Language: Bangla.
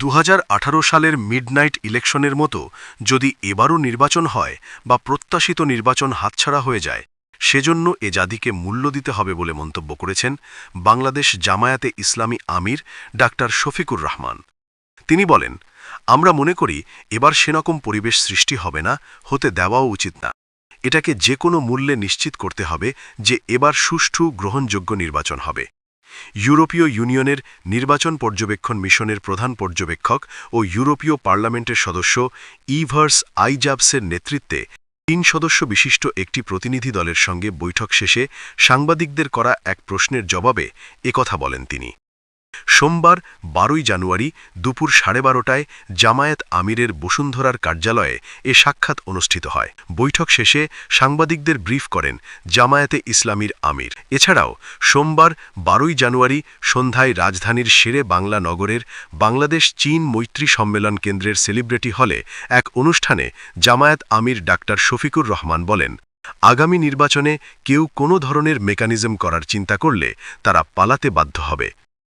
দু হাজার আঠারো সালের মিডনাইট ইলেকশনের মতো যদি এবারও নির্বাচন হয় বা প্রত্যাশিত নির্বাচন হাতছাড়া হয়ে যায়, সেজন্য এ জাদিকে মূল্য দিতে হবে বলে মন্তব্য করেছেন বাংলাদেশ জামায়াতে ইসলামী আমির ডাক্তার শফিকুর রহমান। তিনি বলেন, আমরা মনে করি এবার সেরকম পরিবেশ সৃষ্টি হবে না, হতে দেওয়াও উচিত না। এটাকে যে কোনো মূল্যে নিশ্চিত করতে হবে যে এবার সুষ্ঠু, গ্রহণযোগ্য নির্বাচন হবে। ইউরোপীয় ইউনিয়নের নির্বাচন পর্যবেক্ষণ মিশনের প্রধান পর্যবেক্ষক ও ইউরোপীয় পার্লামেন্টের সদস্য ইভার্স আইজাবসের নেতৃত্বে তিন সদস্য বিশিষ্ট একটি প্রতিনিধি দলের সঙ্গে বৈঠক শেষে সাংবাদিকদের করা এক প্রশ্নের জবাবে একথা বলেন তিনি। সোমবার, বারোই জানুয়ারি দুপুর সাড়ে বারোটায় জামায়াত আমিরের বসুন্ধরার কার্যালয়ে এ সাক্ষাৎ অনুষ্ঠিত হয়। বৈঠক শেষে সাংবাদিকদের ব্রিফ করেন জামায়াতে ইসলামীর আমির। এছাড়াও সোমবার, বারোই জানুয়ারি সন্ধ্যায় রাজধানীর শেরে বাংলা নগরের বাংলাদেশ চীন মৈত্রী সম্মেলন কেন্দ্রের সেলিব্রিটি হলে এক অনুষ্ঠানে জামায়াত আমির ডাক্তার শফিকুর রহমান বলেন, আগামী নির্বাচনে কেউ কোনো ধরনের মেকানিজম করার চিন্তা করলে তারা পালাতে বাধ্য হবে।